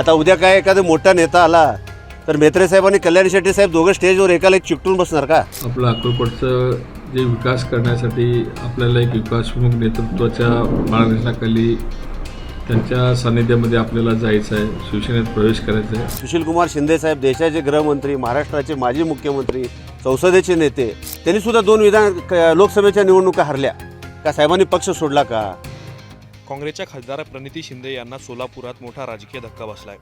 आता उद्या काय एखादा मोठा नेता आला तर मेत्रे साहेब आणि कल्याण शेट्टी साहेब दोघं स्टेजवर एकाला एक चिकटून बसणार का? आपलं अक्कलकोटचं जे विकास करण्यासाठी आपल्याला एक विकासप्रमुख नेतृत्वाच्या मार्गदर्शनाखाली त्यांच्या सानिध्यामध्ये आपल्याला जायचं आहे शिवसेनेत प्रवेश करायचा आहे. सुशीलकुमार शिंदे साहेब देशाचे गृहमंत्री महाराष्ट्राचे माजी मुख्यमंत्री संसदेचे नेते त्यांनी सुद्धा दोन विधान क- लोकसभेच्या निवडणुका हरल्या. का साहेबांनी पक्ष सोडला का? काँग्रेसच्या खासदार प्रणिती शिंदे यांना सोलापुरात मोठा राजकीय धक्का बसलाय.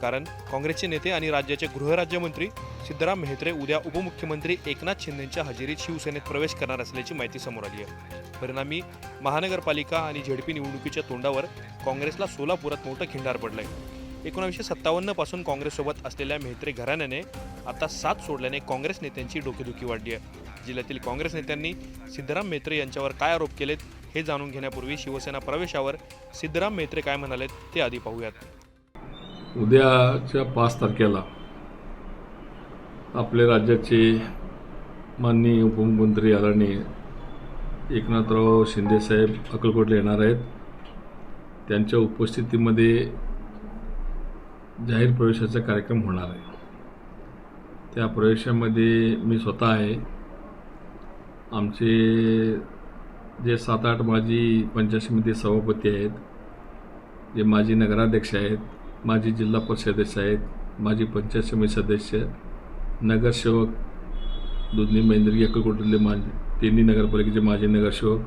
कारण काँग्रेसचे नेते आणि राज्याचे गृहराज्यमंत्री सिद्धराम मेहत्रे उद्या उपमुख्यमंत्री एकनाथ शिंदेच्या हजेरीत शिवसेनेत प्रवेश करणार असल्याची माहिती समोर आली आहे. परिणामी महानगरपालिका आणि झेडपी निवडणुकीच्या तोंडावर काँग्रेसला सोलापुरात मोठं खिंडार पडलंय. एकोणीसशे सत्तावन्नपासून काँग्रेससोबत असलेल्या मेहत्रे घराण्याने आता साथ सोडल्याने काँग्रेस नेत्यांची डोकेदुखी वाढली आहे. जिल्ह्यातील काँग्रेस नेत्यांनी सिद्धराम मेहत्रे यांच्यावर काय आरोप केलेत हे जाणून घेण्यापूर्वी शिवसेना प्रवेशावर सिद्धराम मेत्रे काय म्हणाले ते आधी पाहूयात. उद्याच्या पाच तारखेला आपले राज्याचे माननीय उपमुख्यमंत्री आदरणीय एकनाथराव शिंदेसाहेब अक्कलकोटला येणार आहेत. त्यांच्या उपस्थितीमध्ये जाहीर प्रवेशाचा कार्यक्रम होणार आहे. त्या प्रवेशामध्ये मी स्वतः आहे. आमचे जे सात आठ माजी पंचायत समिती सभापती आहेत जे माजी नगराध्यक्ष आहेत माजी जिल्हा परिषद सदस्य आहेत माजी पंचायत समिती सदस्य नगरसेवक दुधनी महेंद्रगी अक्कलकोटले माजी तिन्ही नगरपालिकेचे माजी नगरसेवक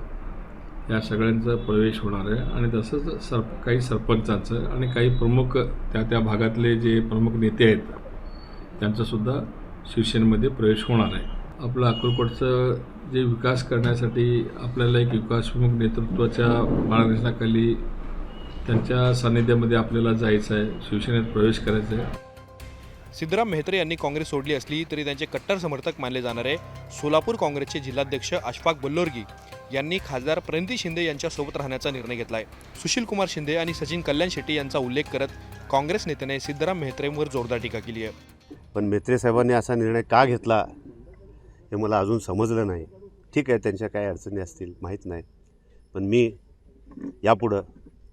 या सगळ्यांचा प्रवेश होणार आहे. आणि तसंच सर काही सरपंचांचं आणि काही प्रमुख त्या त्या भागातले जे प्रमुख नेते आहेत त्यांचासुद्धा शिवसेनेमध्ये प्रवेश होणार आहे. आपलं अक्कलकोटचं जे विकास करण्यासाठी आपल्याला एक विकासप्रमुख नेतृत्वाच्या मार्गदर्शनाखाली त्यांच्या सानिध्यामध्ये आपल्याला जायचं आहे शिवसेनेत प्रवेश करायचा आहे. सिद्धराम मेहत्रे यांनी काँग्रेस सोडली असली तरी त्यांचे कट्टर समर्थक मानले जाणारे सोलापूर काँग्रेसचे जिल्हाध्यक्ष अशफाक बल्लोर्गी यांनी खासदार प्रणिती शिंदे यांच्या सोबत राहण्याचा निर्णय घेतलाय. सुशील कुमार शिंदे आणि सचिन कल्याण शेट्टी यांचा उल्लेख करत काँग्रेस नेत्याने सिद्धराम मेहत्रेंवर जोरदार टीका केली आहे. पण मेत्रे साहेबांनी असा निर्णय का घेतला? हे मला अजून समजलं नाही. ठीक आहे त्यांच्या काय अडचणी असतील माहीत नाही. पण मी यापुढं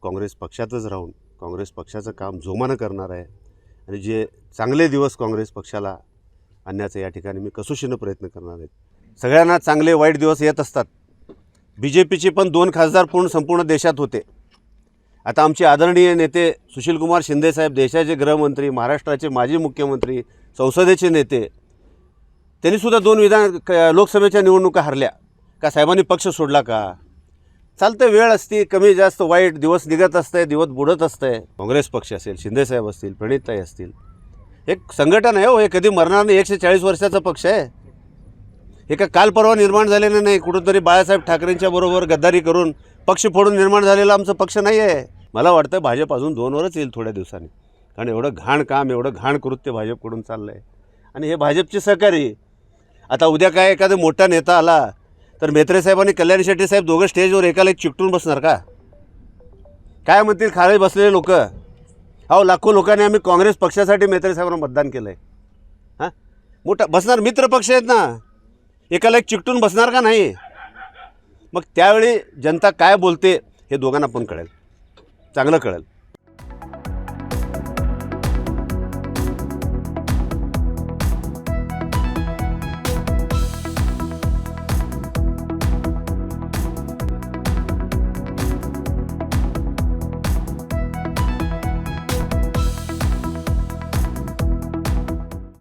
काँग्रेस पक्षातच राहून काँग्रेस पक्षाचं काम जोमानं करणार आहे. आणि जे चांगले दिवस काँग्रेस पक्षाला आणण्याचा या ठिकाणी मी कसोशीनं प्रयत्न करणार आहे. सगळ्यांना चांगले वाईट दिवस येत असतात. बी जे पीचे पण दोन खासदार पूर्ण संपूर्ण देशात होते. आता आमचे आदरणीय नेते सुशीलकुमार शिंदेसाहेब देशाचे गृहमंत्री महाराष्ट्राचे माजी मुख्यमंत्री संसदेचे नेते त्यांनीसुद्धा दोन विधान क- लोकसभेच्या निवडणुका हरल्या. का साहेबांनी पक्ष सोडला का? चालतं वेळ असती कमी जास्त वाईट दिवस निघत असतंय दिवस बुडत असतंय. काँग्रेस पक्ष असेल शिंदेसाहेब असतील प्रणितताई असतील. एक संघटन आहे हो हे कधी मरणार नाही एकशे चाळीस वर्षाचा पक्ष आहे. हे का काल परवा निर्माण झालेलं नाही कुठंतरी बाळासाहेब ठाकरेंच्या बरोबर गद्दारी करून पक्ष फोडून निर्माण झालेला आमचं पक्ष नाही आहे. मला वाटतं भाजप अजून दोनवरच येईल थोड्या दिवसांनी. कारण एवढं घाण काम एवढं घाण कृत्य भाजपकडून चाललं आहे आणि हे भाजपचे सहकारी आता उद्या काय एखादा मोठा नेता आला तर मेत्रे साहेब आणि कल्याण शेट्टी साहेब दोघं स्टेजवर एकाला एक चिकटून बसणार का? काय म्हणतील? खाली बसलेले लोक. अहो लाखो लोकांनी आम्ही काँग्रेस पक्षासाठी मेत्रे साहेबांना मतदान केलं आहे हां? मोठा बसणार मित्र पक्ष आहेत ना. एकाला एक चिकटून बसणार का नाही? मग त्यावेळी जनता काय बोलते हे दोघांना पण कळेल. चांगलं कळेल.